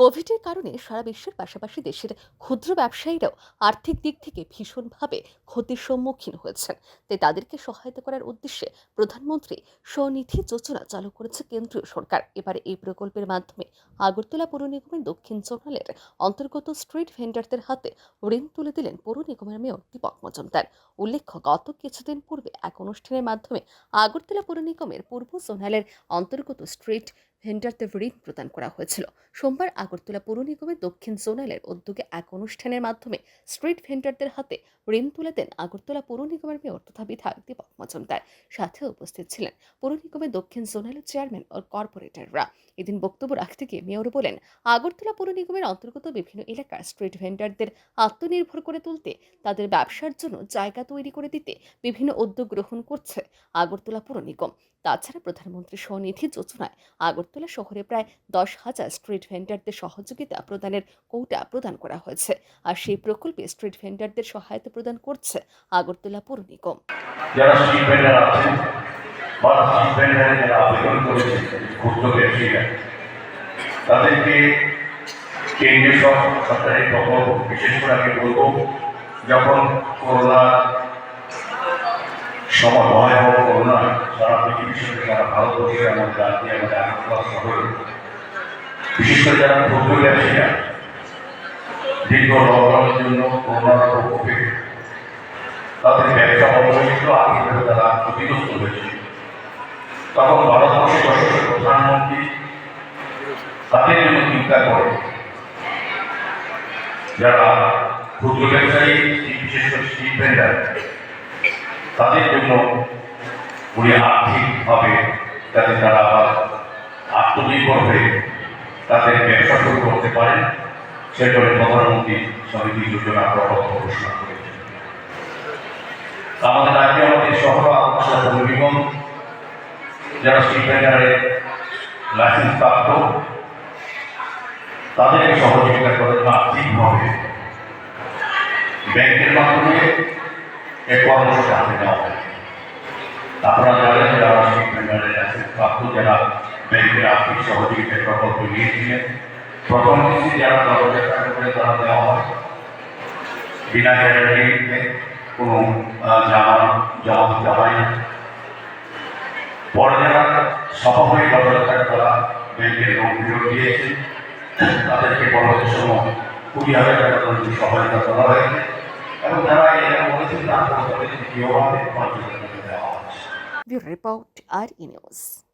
কোভিডের কারণে সারা বিশ্বের পাশাপাশি দেশের ক্ষুদ্র ব্যবসায়ীরাও আর্থিক দিক থেকে ভীষণভাবে ক্ষতির সম্মুখীন হয়েছেন। তাই তাদেরকে সহায়তা করার উদ্দেশ্যে প্রধানমন্ত্রী স্বনিধি যোজনা চালু করেছে কেন্দ্রীয় সরকার। এবারে এই প্রকল্পের মাধ্যমে আগরতলা পৌর নিগমের দক্ষিণ জোনালের অন্তর্গত স্ট্রিট ভেন্ডারদের হাতে ঋণ তুলে দিলেন পৌর নিগমের মেয়র দীপক মজুমদার। উল্লেখ্য, গত কিছুদিন পূর্বে এক অনুষ্ঠানের মাধ্যমে আগরতলা পৌর নিগমের পূর্ব জোনালের অন্তর্গত স্ট্রিট ভেন্ডারদের ঋণ প্রদান করা হয়েছিল। সোমবার আগরতলা পৌর নিগমের দক্ষিণ জোনালের উদ্যোগে এক অনুষ্ঠানের মাধ্যমে স্ট্রিট ভেন্ডারদের হাতে ঋণ তুলে দেন আগরতলা পৌর নিগমের মেয়র তথা বিধায়ক দীপক মজুমদার। সাথে উপস্থিত ছিলেন পৌর নিগমের দক্ষিণ জোনালের চেয়ারম্যান ও কর্পোরেটররা। এদিন বক্তব্য রাখতে গিয়ে মেয়র বলেন, আগরতলা পৌর নিগমের অন্তর্গত বিভিন্ন এলাকার স্ট্রিট ভেন্ডারদের আত্মনির্ভর করে তুলতে, তাদের ব্যবসার জন্য জায়গা তৈরি করে দিতে বিভিন্ন উদ্যোগ গ্রহণ করছে আগরতলা পৌর নিগম। তাছাড়া প্রধানমন্ত্রী স্বনিধি যোজনায় আগরতলা শহরে প্রায় দশ হাজার স্ট্রিট ভেন্ডারদের সহযোগিতা প্রদানের কৌটা প্রদান করা হয়েছে। আর সেই প্রকল্পে স্ট্রিট ভেন্ডারদের সহায়তা প্রদান করছে আগরতলা পৌর নিগম। তাদেরকে কেন্দ্রীয় সরকারের প্রকল্প, বিশেষ করে আমি বলব, যখন সময় ভয়াবহ সারা ভারতবর্ষে আমাদের রাজ্যে আমাদের আগরতলা শহরে বিশেষ করে যারা ক্ষুদ্র ব্যবসায়ীরা দীর্ঘ লকডাউনের জন্য করোনার প্রকোপে তাদের ব্যবসা হয়েছিল আর্থিকভাবে তারা ক্ষতিগ্রস্ত হয়েছিল। তখন ভারতবর্ষের যশস্বী প্রধানমন্ত্রী, তাদের জন্য চিন্তা করে যারা ক্ষুদ্র ব্যবসায়ী, বিশেষ করে স্ট্রিট ভেন্ডার তাদের জন্য উনি আর্থিকভাবে যাতে তারা আবার আত্মনির্ভর হয়ে তাদের ব্যবসা শুরু করতে পারেন, সেজন্য প্রধানমন্ত্রী সমিতি যোজনা প্রকল্প ঘোষণা করেছেন। আমাদের রাজ্যে আমাদের শহর আগরতলা নিগম যারা স্ট্রিট লাইসেন্স প্রাপ্ত, তাদেরকে সহযোগিতা করে আর্থিকভাবে ব্যাংকের মাধ্যমে এক কর্মসূচি হাতে নেওয়া হয় আপনারা জানেন যারা স্ট্রিট ভেন্ডারের লাইসেন্স প্রাপ্ত যারা ব্যাংকের আর্থিক সহযোগিতার প্রকল্প নিয়েছিলেন। প্রথম কিস্তি যারা দশ হাজার টাকা করে তারা দেওয়া হয়। বিনা গ্যারান্টিতে কোনো জামা জমা দিতে হয় না। পরে যারা সফল হয়ে দশ হাজার টাকা তারা ব্যাংকের লোন ফেরত দিয়েছে, তাদেরকে পরবর্তী সময় কুড়ি হাজার টাকা পর্যন্ত সহায়তা করা হয়েছে। এবং যারা এটা বলেছেন তারা তাদের দ্বিতীয়ভাবে পঞ্চাশ হাজার টাকা দেওয়া হচ্ছে ব্যুরো